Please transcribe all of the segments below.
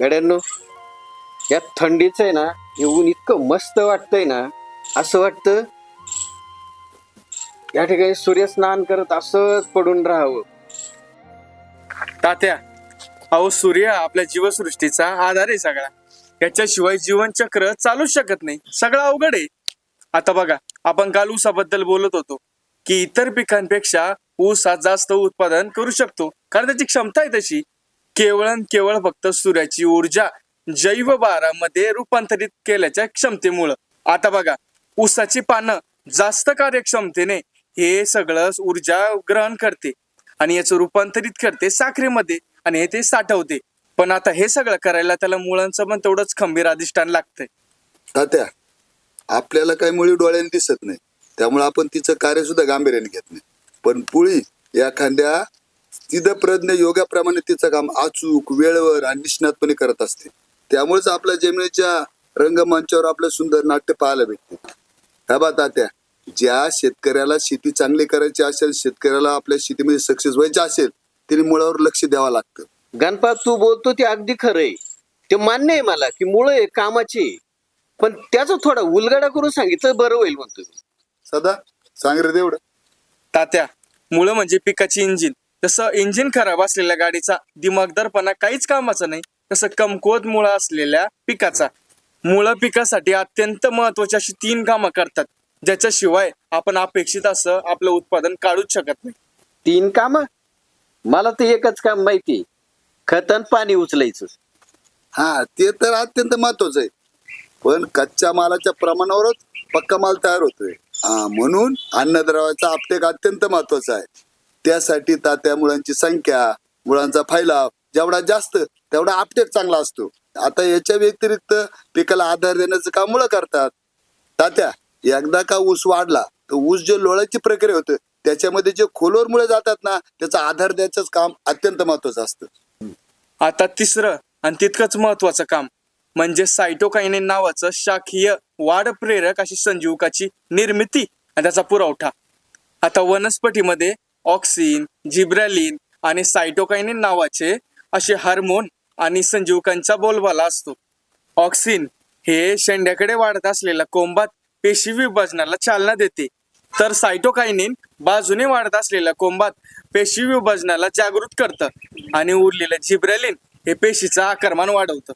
गड्यांनो या थंडीच आहे ना येऊन इतकं मस्त वाटतंय ना असं वाटतं या ठिकाणी सूर्यस्नान करत असंच पडून राहावं. तात्या अहो सूर्य आपल्या जीवसृष्टीचा आधार आहे सगळा. याच्याशिवाय जीवनचक्र चालूच शकत नाही. सगळं अवघड आहे. आता बघा आपण काल ऊसाबद्दल बोलत होतो की इतर पिकांपेक्षा ऊस हा जास्त उत्पादन करू शकतो. कारण त्याची क्षमता आहे तशी. केवळ केवळ फक्त सूर्याची ऊर्जा जैव बारामध्ये रूपांतरित केल्याच्या क्षमतेमुळं. आता बघा ऊसाची पानं जास्त कार्यक्षमतेने हे सगळं ऊर्जा ग्रहण करते आणि याचं रूपांतरित करते साखरेमध्ये आणि हे ते साठवते. पण आता हे सगळं करायला त्याला मुळांचं पण तेवढंच खंबीर अधिष्ठान लागतंय. तात्या आपल्याला काही मुळी डोळ्याने दिसत नाही. त्यामुळे आपण तिचं कार्य सुद्धा गांभीर्याने घेत नाही. पण पुळी एखाद्या प्रज्ञ योगाप्रमाणे तिचं काम अचूक वेळेवर आणि निष्णातपणे करत असते. त्यामुळेच आपल्या जमिनीच्या रंगमंचावर आपलं सुंदर नाट्य पाहायला भेटते. हा बा तात्या ज्या शेतकऱ्याला शेती चांगली करायची असेल शेतकऱ्याला आपल्या शेतीमध्ये सक्सेस व्हायचे असेल तिने मुळावर लक्ष द्यावं लागतं. गणपत तू बोलतो ते अगदी खरंय. ते मान्य आहे मला की मुळे आहे कामाची पण त्याचा थोडा उलगडा करून सांगितलं बरं होईल म्हणतो मी. सदा सांग रे तेवढं. तात्या मुळं म्हणजे पिकाची इंजिन. तसं इंजिन खराब असलेल्या गाडीचा दिमागदारपणा काहीच कामाचा नाही. तसं कमकुवत मुळं असलेल्या पिकाचा. मुळं पिकासाठी अत्यंत महत्वाची अशी तीन कामं करतात. ज्याच्याशिवाय आपण अपेक्षित असं आपलं उत्पादन काढूच शकत नाही. तीन काम? मला तर एकच काम माहिती खतन पाणी उचलायचं. हा ते तर अत्यंत महत्वाचं आहे. पण कच्च्या मालाच्या प्रमाणावरच पक्का माल तयार होतोय. हा म्हणून अन्नद्रव्याचा आपटेक अत्यंत महत्त्वाचा आहे. त्यासाठी तात्या मुळांची संख्या मुळांचा फैलाव जेवढा जास्त तेवढा आपटेक चांगला असतो. आता याच्या व्यतिरिक्त पिकाला आधार देण्याचं काम मुळं करतात. तात्या एकदा का ऊस वाढला तर ऊस जे लोळ्याची प्रक्रिया होते त्याच्यामध्ये जे खोलवर मुळे जातात ना त्याचा आधार द्यायचंच काम अत्यंत महत्वाचं असतं. आता तिसरं आणि तितकंच महत्वाचं काम म्हणजे सायटोकायनिन नावाचं शाखीय वाढ प्रेरक अशी संजीवकाची निर्मिती आणि त्याचा पुरवठा. आता वनस्पतीमध्ये ऑक्सिन जिब्रॅलिन आणि सायटोकायनिन नावाचे असे हार्मोन आणि संजीवकांचा बोलबाला असतो. ऑक्सिन हे शेंड्याकडे वाढत असलेल्या कोंबात पेशी विभाजनाला चालना देते. तर सायटोकायनिन बाजूने वाढत असलेल्या कोंबात पेशी विभाजनाला जागृत करतं आणि उरलेलं जिब्रॅलिन हे पेशीचं आकारमान वाढवतं.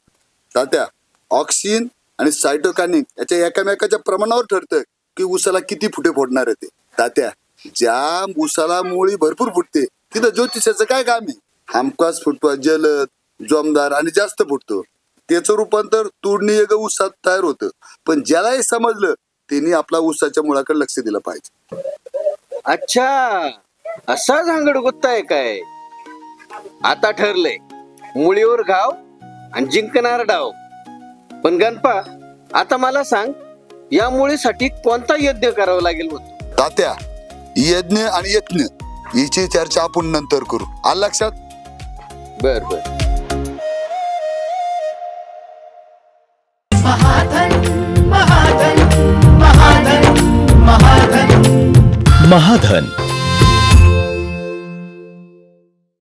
तात्या ऑक्सिजन आणि सायटोकायनिन याच्या एकामेकाच्या प्रमाणावर ठरतं की उसाला किती फुटे फोडणार आहे ते. तात्या ज्या उसाला मुळी भरपूर फुटते तिथं ज्योतिषाचं काय काम आहे? हमखास फुटवा जलद जोमदार आणि जास्त फुटतो. त्याचं रूपांतर तुडणी एक उसात तयार होतं. पण ज्याला हे समजलं त्यांनी आपला ऊसाच्या मुळाकडे लक्ष दिलं पाहिजे. अच्छा. असा झांगड गुत्ता आहे काय? आता ठरलंय. मुळीवर घाव आणि जिंकणार डाव. पण गणपा आता मला सांग या मुळीसाठी कोणता यज्ञ करावा लागेल म्हणतो तात्या यज्ञ आणि यज्ञ हिची चर्चा आपण नंतर करू. आलं लक्षात? बर बर. महाधन महाधन.